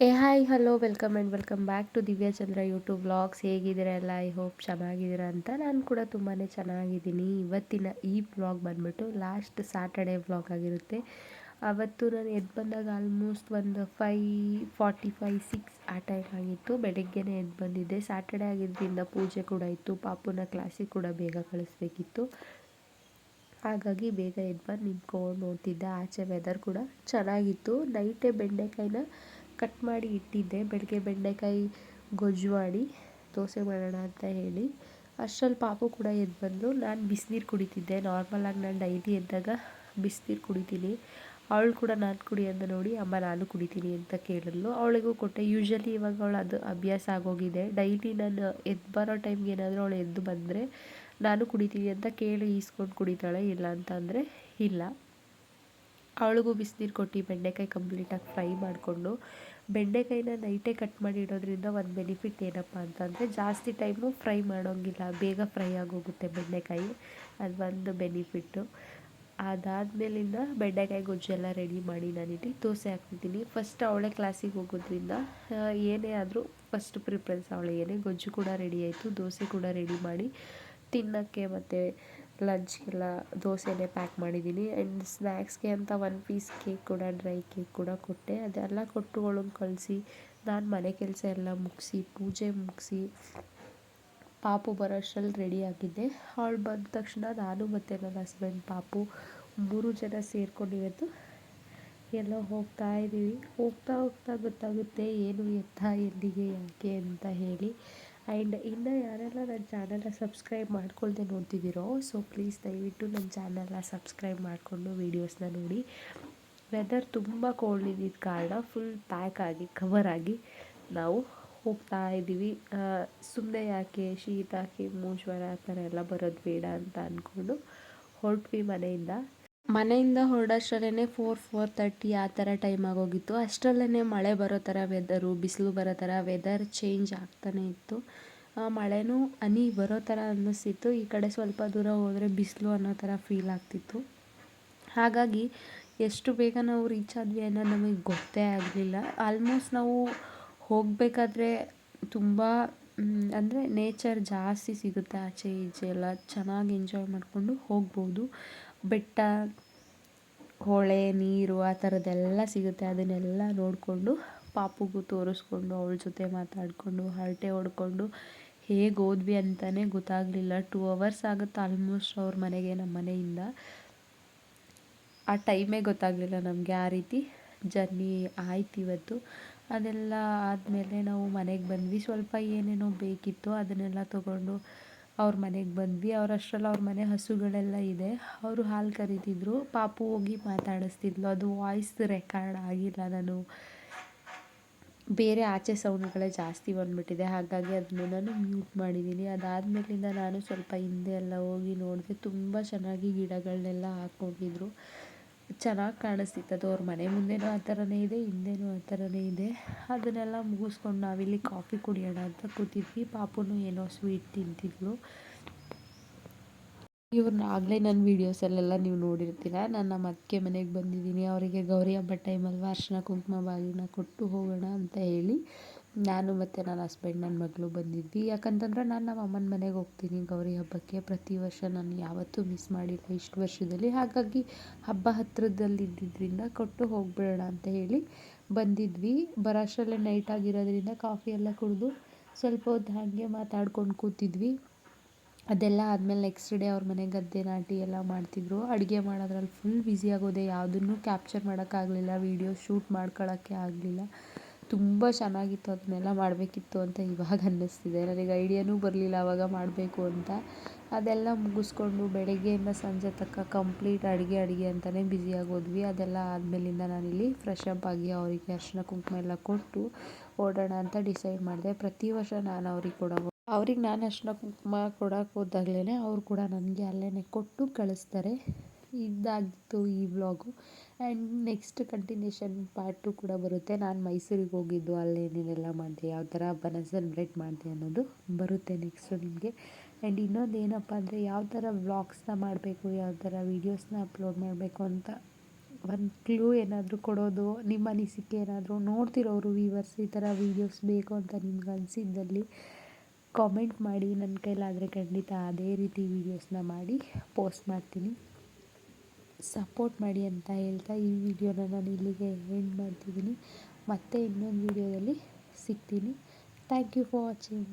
ಏ, hi, hello, welcome and welcome back to Divya Chandra YouTube vlogs. ಹೇಗಿದ್ದೀರಾ ಎಲ್ಲ? I hope ಚೆನ್ನಾಗಿದ್ದೀರಾ ಅಂತ ನಾನು ಕೂಡ ತುಂಬಾ ಚೆನ್ನಾಗಿದ್ದೀನಿ. ಇವತ್ತಿನ ಈ ವ್ಲಾಗ್ ಬಂದ್ಬಿಟ್ಟು ಲಾಸ್ಟ್ ಸ್ಯಾಟರ್ಡೆ ವ್ಲಾಗ್ ಆಗಿರುತ್ತೆ. ಅವತ್ತು ನಾನು ಎದ್ದು ಬಂದಾಗ ಆಲ್ಮೋಸ್ಟ್ ಒಂದು ಫೈ ಫಾರ್ಟಿ ಫೈ ಸಿಕ್ಸ್ ಆ ಟೈಮ್ ಆಗಿತ್ತು. ಬೆಳಗ್ಗೆನೇ ಎದ್ದು ಬಂದಿದ್ದೆ. ಸ್ಯಾಟರ್ಡೆ ಆಗಿದ್ದರಿಂದ ಪೂಜೆ ಕೂಡ ಇತ್ತು. ಪಾಪುನ ಕ್ಲಾಸಿಗೆ ಕೂಡ ಬೇಗ ಕಳಿಸ್ಬೇಕಿತ್ತು. ಹಾಗಾಗಿ ಬೇಗ ಎದ್ದು ಬಂದು ನಿಂತ್ಕೊಂಡು ನೋಡ್ತಿದ್ದೆ. ಆಚೆ ವೆದರ್ ಕೂಡ ಚೆನ್ನಾಗಿತ್ತು. ನೈಟೇ ಬೆಂಡೆಕಾಯಿನ ಕಟ್ ಮಾಡಿ ಇಟ್ಟಿದ್ದೆ. ಬೆಳಗ್ಗೆ ಬೆಂಡೆಕಾಯಿ ಗೊಜ್ಜು ಮಾಡಿ ದೋಸೆ ಮಾಡೋಣ ಅಂತ ಹೇಳಿ. ಅಷ್ಟರಲ್ಲಿ ಪಾಪು ಕೂಡ ಎದ್ದು ಬಂದು ನಾನು ಬಿಸಿನೀರು ಕುಡಿತಿದ್ದೆ. ನಾರ್ಮಲಾಗಿ ನಾನು ಡೈಲಿ ಎದ್ದಾಗ ಬಿಸಿನೀರು ಕುಡಿತೀನಿ. ಅವಳು ಕೂಡ ನಾನು ಕುಡಿ ಅಂತ ನೋಡಿ, ಅಮ್ಮ, ನಾನು ಕುಡಿತೀನಿ ಅಂತ ಕೇಳಿದ್ಲು. ಅವಳಿಗೂ ಕೊಟ್ಟೆ. ಯೂಶ್ವಲಿ ಇವಾಗ ಅವಳು ಅದು ಅಭ್ಯಾಸ ಆಗೋಗಿದೆ. ಡೈಲಿ ನಾನು ಎದ್ದು ಬರೋ ಟೈಮ್ಗೆ ಏನಾದರೂ ಅವಳು ಎದ್ದು ಬಂದರೆ, ನಾನು ಕುಡಿತೀನಿ ಅಂತ ಕೇಳಿ ಈಸ್ಕೊಂಡು ಕುಡಿತಾಳೆ. ಇಲ್ಲ ಅಂತ ಅಂದರೆ, ಇಲ್ಲ. ಅವಳಿಗೂ ಬಿಸಿನೀರು ಕೊಟ್ಟು ಬೆಂಡೆಕಾಯಿ ಕಂಪ್ಲೀಟಾಗಿ ಫ್ರೈ ಮಾಡಿಕೊಂಡು ಬೆಂಡೆಕಾಯಿನ ನೈಟೇ ಕಟ್ ಮಾಡಿ ಇಡೋದ್ರಿಂದ ಒಂದು ಬೆನಿಫಿಟ್ ಏನಪ್ಪ ಅಂತಂದರೆ ಜಾಸ್ತಿ ಟೈಮು ಫ್ರೈ ಮಾಡೋಂಗಿಲ್ಲ. ಬೇಗ ಫ್ರೈ ಆಗೋಗುತ್ತೆ ಬೆಂಡೆಕಾಯಿ. ಅದು ಒಂದು ಬೆನಿಫಿಟ್ಟು ಅದಾದಮೇಲಿಂದ ಬೆಂಡೆಕಾಯಿ ಗೊಜ್ಜೆಲ್ಲ ರೆಡಿ ಮಾಡಿ ನಾನಿಲ್ಲಿ ದೋಸೆ ಹಾಕ್ತಿದ್ದೀನಿ ಫಸ್ಟ್ ಅವಳೆ ಕ್ಲಾಸಿಗೆ ಹೋಗೋದ್ರಿಂದ ಏನೇ ಆದರೂ ಫಸ್ಟ್ ಪ್ರಿಫ್ರೆನ್ಸ್ ಅವಳೇ ಏನೇ ಗೊಜ್ಜು ಕೂಡ ರೆಡಿ ಆಯಿತು, ದೋಸೆ ಕೂಡ ರೆಡಿ ಮಾಡಿ ತಿನ್ನೋಕ್ಕೆ ಮತ್ತು ಲಂಚ್ಗೆಲ್ಲ ದೋಸೆನೆ ಪ್ಯಾಕ್ ಮಾಡಿದ್ದೀನಿ ಆ್ಯಂಡ್ ಸ್ನ್ಯಾಕ್ಸ್ಗೆ ಅಂತ ಒನ್ ಪೀಸ್ ಕೇಕ್ ಕೂಡ ಡ್ರೈ ಕೇಕ್ ಕೂಡ ಕೊಟ್ಟೆ. ಅದೆಲ್ಲ ಕೊಟ್ಟು ಅವಳನ್ನ ಕಳಿಸಿ, ನಾನು ಮನೆ ಕೆಲಸ ಎಲ್ಲ ಮುಗಿಸಿ, ಪೂಜೆ ಮುಗಿಸಿ, ಪಾಪು ಬರೋ ಅಷ್ಟ್ರಲ್ಲಿ ರೆಡಿ ಆಗಿದ್ದೆ. ಅವಳು ಬಂದ ತಕ್ಷಣ ನಾನು ಮತ್ತು ನನ್ನ ಹಸ್ಬೆಂಡ್ ಪಾಪು ಮೂರು ಜನ ಸೇರ್ಕೊಂಡು ಇವತ್ತು ಎಲ್ಲೋ ಹೋಗ್ತಾ ಇದ್ದೀವಿ. ಹೋಗ್ತಾ ಹೋಗ್ತಾ ಗೊತ್ತಾಗುತ್ತೆ, ಏನು ಎತ್ತ, ಎಲ್ಲಿಗೆ, ಯಾಕೆ ಅಂತ ಹೇಳಿ. ಆ್ಯಂಡ್ ಇನ್ನು ಯಾರೆಲ್ಲ ನನ್ನ ಚಾನಲ್ನ ಸಬ್ಸ್ಕ್ರೈಬ್ ಮಾಡ್ಕೊಳ್ದೆ ನೋಡ್ತಿದ್ದೀರೋ, ಸೊ ಪ್ಲೀಸ್ ದಯವಿಟ್ಟು ನನ್ನ ಚಾನಲ್ನ ಸಬ್ಸ್ಕ್ರೈಬ್ ಮಾಡಿಕೊಂಡು ವೀಡಿಯೋಸ್ನ ನೋಡಿ. ವೆದರ್ ತುಂಬ ಕೋಲ್ಡ್ ಇದ್ದಿದ್ದ ಕಾರಣ ಫುಲ್ ಪ್ಯಾಕ್ ಆಗಿ, ಕವರ್ ಆಗಿ ನಾವು ಹೋಗ್ತಾ ಇದ್ದೀವಿ. ಸುಮ್ಮನೆ ಯಾಕೆ ಶೀತ, ಕೆಮ್ಮು, ಜ್ವರ, ಆ ಥರ ಎಲ್ಲ ಬರೋದು ಬೇಡ ಅಂತ ಅಂದ್ಕೊಂಡು ಹೊರಟ್ವಿ ಮನೆಯಿಂದ. ಮನೆಯಿಂದ ಹೊರಡೋಷ್ಟರಲ್ಲೇ ಫೋರ್ ಫೋರ್ ತರ್ಟಿ ಆ ಥರ ಟೈಮ್ ಆಗೋಗಿತ್ತು. ಅಷ್ಟರಲ್ಲೇ ಮಳೆ ಬರೋ ಥರ ವೆದರು ಬಿಸಿಲು ಬರೋ ಥರ ವೆದರ್ ಚೇಂಜ್ ಆಗ್ತಾನೆ ಇತ್ತು. ಮಳೆನೂ ಹನಿ ಬರೋ ಥರ ಅನ್ನಿಸ್ತಿತ್ತು. ಈ ಕಡೆ ಸ್ವಲ್ಪ ದೂರ ಹೋದರೆ ಬಿಸಿಲು ಅನ್ನೋ ಥರ ಫೀಲ್ ಆಗ್ತಿತ್ತು. ಹಾಗಾಗಿ ಎಷ್ಟು ಬೇಗ ನಾವು ರೀಚ್ ಆದ್ವಿ ಅನ್ನೋದು ನಮಗೆ ಗೊತ್ತೇ ಆಗಲಿಲ್ಲ. ಆಲ್ಮೋಸ್ಟ್ ನಾವು ಹೋಗಬೇಕಾದ್ರೆ ತುಂಬ ಅಂದರೆ ನೇಚರ್ ಜಾಸ್ತಿ ಸಿಗುತ್ತೆ ಆಚೆ ಈಚೆ ಎಲ್ಲ. ಚೆನ್ನಾಗಿ ಎಂಜಾಯ್ ಮಾಡಿಕೊಂಡು ಹೋಗ್ಬೋದು. ಬೆಟ್ಟ, ಹೊಳೆ, ನೀರು ಆ ಥರದ್ದೆಲ್ಲ ಸಿಗುತ್ತೆ. ಅದನ್ನೆಲ್ಲ ನೋಡಿಕೊಂಡು ಪಾಪುಗೂ ತೋರಿಸ್ಕೊಂಡು, ಅವಳ ಜೊತೆ ಮಾತಾಡಿಕೊಂಡು, ಹರಟೆ ಹೊಡ್ಕೊಂಡು ಹೇಗೆ ಹೋದ್ವಿ ಅಂತಲೇ ಗೊತ್ತಾಗಲಿಲ್ಲ. ಟೂ ಅವರ್ಸ್ ಆಗುತ್ತೆ ಆಲ್ಮೋಸ್ಟ್ ಅವ್ರ ಮನೆಗೆ, ನಮ್ಮ ಮನೆಯಿಂದ. ಆ ಟೈಮೇ ಗೊತ್ತಾಗಲಿಲ್ಲ ನಮಗೆ ಆ ರೀತಿ ಜರ್ನಿ ಆಯ್ತು ಇವತ್ತು. ಅದೆಲ್ಲ ಆದಮೇಲೆ ನಾವು ಮನೆಗೆ ಬಂದ್ವಿ. ಸ್ವಲ್ಪ ಏನೇನೋ ಬೇಕಿತ್ತು ಅದನ್ನೆಲ್ಲ ತೊಗೊಂಡು ಅವ್ರ ಮನೆಗೆ ಬಂದ್ವಿ. ಅವ್ರ ಅಷ್ಟರಲ್ಲಿ ಅವ್ರ ಮನೆ ಹಸುಗಳೆಲ್ಲ ಇದೆ. ಅವರು ಹಾಲು ಕರೀತಿದ್ರು. ಪಾಪು ಹೋಗಿ ಮಾತಾಡಿಸ್ತಿದ್ಲು. ಅದು ವಾಯ್ಸ್ ರೆಕಾರ್ಡ್ ಆಗಿಲ್ಲ ನಾನು. ಬೇರೆ ಆಚೆ ಸೌಂಡ್ಗಳೇ ಜಾಸ್ತಿ ಬಂದುಬಿಟ್ಟಿದೆ. ಹಾಗಾಗಿ ಅದನ್ನು ನಾನು ಮ್ಯೂಟ್ ಮಾಡಿದ್ದೀನಿ ಅದಾದಮೇಲಿಂದ ನಾನು ಸ್ವಲ್ಪ ಹಿಂದೆ ಎಲ್ಲ ಹೋಗಿ ನೋಡಿದೆ ತುಂಬ ಚೆನ್ನಾಗಿ ಗಿಡಗಳನ್ನೆಲ್ಲ ಹಾಕ್ಕೊಂಡಿದ್ರು. ಚೆನ್ನಾಗಿ ಕಾಣಿಸ್ತಿತ್ತು. ಅದು ಅವ್ರ ಮನೆ ಮುಂದೆನೂ ಆ ಥರನೇ ಇದೆ, ಹಿಂದೆನೂ ಆ ಥರನೇ ಇದೆ. ಅದನ್ನೆಲ್ಲ ಮುಗಿಸ್ಕೊಂಡು ನಾವಿಲ್ಲಿ ಕಾಫಿ ಕುಡಿಯೋಣ ಅಂತ ಕೂತಿದ್ವಿ. ಪಾಪುನು ಏನೋ ಸ್ವೀಟ್ ತಿಂತಿದ್ಲು. ಇವ್ರನ್ನ ಆಗಲೇ ನನ್ನ ವೀಡಿಯೋಸಲ್ಲೆಲ್ಲ ನೀವು ನೋಡಿರ್ತೀರ. ನಾನು ನಮ್ಮ ಅತ್ತಿಗೆ ಮನೆಗೆ ಬಂದಿದ್ದೀನಿ. ಅವರಿಗೆ ಗೌರಿ ಹಬ್ಬ ಟೈಮಲ್ವ ಅರ್ಶಿನ ಕುಂಕುಮ ಬಾಗಿನ ಕೊಟ್ಟು ಹೋಗೋಣ ಅಂತ ಹೇಳಿ. ನಾನು ಮತ್ತು ನನ್ನ ಹಸ್ಬೆಂಡ್ ನನ್ನ ಮಗಳು ಬಂದಿದ್ವಿ. ಯಾಕಂತಂದ್ರೆ ನಾನು ನಮ್ಮ ಅಮ್ಮನ ಮನೆಗೆ ಹೋಗ್ತೀನಿ ಗೌರಿ ಹಬ್ಬಕ್ಕೆ. ಪ್ರತಿ ವರ್ಷ ನಾನು ಯಾವತ್ತೂ ಮಿಸ್ ಮಾಡಿಲ್ಲ. ಇಷ್ಟು ವರ್ಷದಲ್ಲಿ ಹಾಗಾಗಿ ಹಬ್ಬ ಇದ್ದಿದ್ದರಿಂದ ಕೊಟ್ಟು ಹೋಗಿಬಿಡೋಣ ಅಂತ ಹೇಳಿ ಬಂದಿದ್ವಿ. ಬರೋ ಅಷ್ಟರಲ್ಲೇ ನೈಟ್ ಆಗಿರೋದ್ರಿಂದ ಕಾಫಿ ಎಲ್ಲ ಕುಡಿದು ಸ್ವಲ್ಪ ಹೊತ್ತು ಹಾಗೆ ಮಾತಾಡ್ಕೊಂಡು ಕೂತಿದ್ವಿ. ಅದೆಲ್ಲ ಆದಮೇಲೆ ನೆಕ್ಸ್ಟ್ ಡೇ ಅವ್ರ ಮನೆ ಗದ್ದೆ ನಾಟಿ ಎಲ್ಲ ಮಾಡ್ತಿದ್ರು. ಅಡುಗೆ ಮಾಡೋದ್ರಲ್ಲಿ ಫುಲ್ ಬ್ಯುಸಿ ಆಗೋದೆ. ಯಾವುದನ್ನು ಕ್ಯಾಪ್ಚರ್ ಮಾಡೋಕ್ಕಾಗಲಿಲ್ಲ ವೀಡಿಯೋ ಶೂಟ್ ಮಾಡ್ಕೊಳ್ಳೋಕ್ಕೆ ಆಗಲಿಲ್ಲ. ತುಂಬ ಚೆನ್ನಾಗಿತ್ತು, ಅದನ್ನೆಲ್ಲ ಮಾಡಬೇಕಿತ್ತು ಅಂತ ಇವಾಗ ಅನ್ನಿಸ್ತಿದೆ. ನನಗೆ ಐಡಿಯಾನೂ ಬರಲಿಲ್ಲ ಆವಾಗ ಮಾಡಬೇಕು ಅಂತ. ಅದೆಲ್ಲ ಮುಗಿಸ್ಕೊಂಡು ಬೆಳಗ್ಗೆಯಿಂದ ಸಂಜೆ ತನಕ ಕಂಪ್ಲೀಟ್ ಅಡುಗೆ ಅಡುಗೆ ಅಂತಲೇ ಬ್ಯುಸಿಯಾಗೋದ್ವಿ ಅದೆಲ್ಲ ಆದಮೇಲಿಂದ ನಾನಿಲ್ಲಿ ಫ್ರೆಶ್ ಅಪ್ ಆಗಿ ಅವರಿಗೆ ಅರ್ಶಿನ ಕುಂಕುಮ ಎಲ್ಲ ಕೊಟ್ಟು ಓಡೋಣ ಅಂತ ಡಿಸೈಡ್ ಮಾಡಿದೆ. ಪ್ರತಿ ವರ್ಷ ನಾನು ಅವ್ರಿಗೆ ಕೊಡೋ ಅವ್ರಿಗೆ ನಾನು ಅರ್ಶಿನ ಕುಂಕುಮ ಕೊಡೋಕೆ ಹೋದಾಗ್ಲೇ ಅವರು ಕೂಡ ನನಗೆ ಅಲ್ಲೇ ಕೊಟ್ಟು ಕಳಿಸ್ತಾರೆ. ಇದಾಗಿತ್ತು ಈ vlog and next continuation part ಕೂಡ ಬರುತ್ತೆ. ನಾನು ಮೈಸೂರಿಗೆ ಹೋಗಿದ್ದು, ಅಲ್ಲಿ ಏನೇನೆಲ್ಲ ಮಾಡಿದೆ ಯಾವ ಥರ ಹಬ್ಬನ ಸೆಲೆಬ್ರೇಟ್ ಮಾಡಿದೆ ಅನ್ನೋದು ಬರುತ್ತೆ ನೆಕ್ಸ್ಟು ನಿಮಗೆ. ಆ್ಯಂಡ್ ಇನ್ನೊಂದು ಏನಪ್ಪ ಅಂದರೆ, ಯಾವ ಥರ ವ್ಲಾಗ್ಸ್ನ ಮಾಡಬೇಕು, ಯಾವ ಥರ ವೀಡಿಯೋಸ್ನ ಅಪ್ಲೋಡ್ ಮಾಡಬೇಕು ಅಂತ ಒಂದು ಕ್ಲೂ ಏನಾದರೂ ಕೊಡೋದು, ನಿಮ್ಮ ಅನಿಸಿಕೆ ಏನಾದರೂ ನೋಡ್ತಿರೋರು ವೀವರ್ಸ್ ಈ ಥರ ವೀಡಿಯೋಸ್ ಬೇಕು ಅಂತ ನಿಮ್ಗೆ ಅನಿಸಿದ್ದಲ್ಲಿ ಕಾಮೆಂಟ್ ಮಾಡಿ. ನನ್ನ ಕೈಲಾದರೆ ಖಂಡಿತ ಅದೇ ರೀತಿ ವೀಡಿಯೋಸ್ನ ಮಾಡಿ ಪೋಸ್ಟ್ ಮಾಡ್ತೀನಿ. ಸಪೋರ್ಟ್ ಮಾಡಿ ಅಂತ ಹೇಳ್ತಾ ಈ ವಿಡಿಯೋನ ನಾನು ಇಲ್ಲಿಗೆ ಎಂಡ್ ಮಾಡ್ತಿದ್ದೀನಿ. ಮತ್ತೆ ಇನ್ನೊಂದು ವಿಡಿಯೋದಲ್ಲಿ ಸಿಗ್ತೀನಿ. Thank you for watching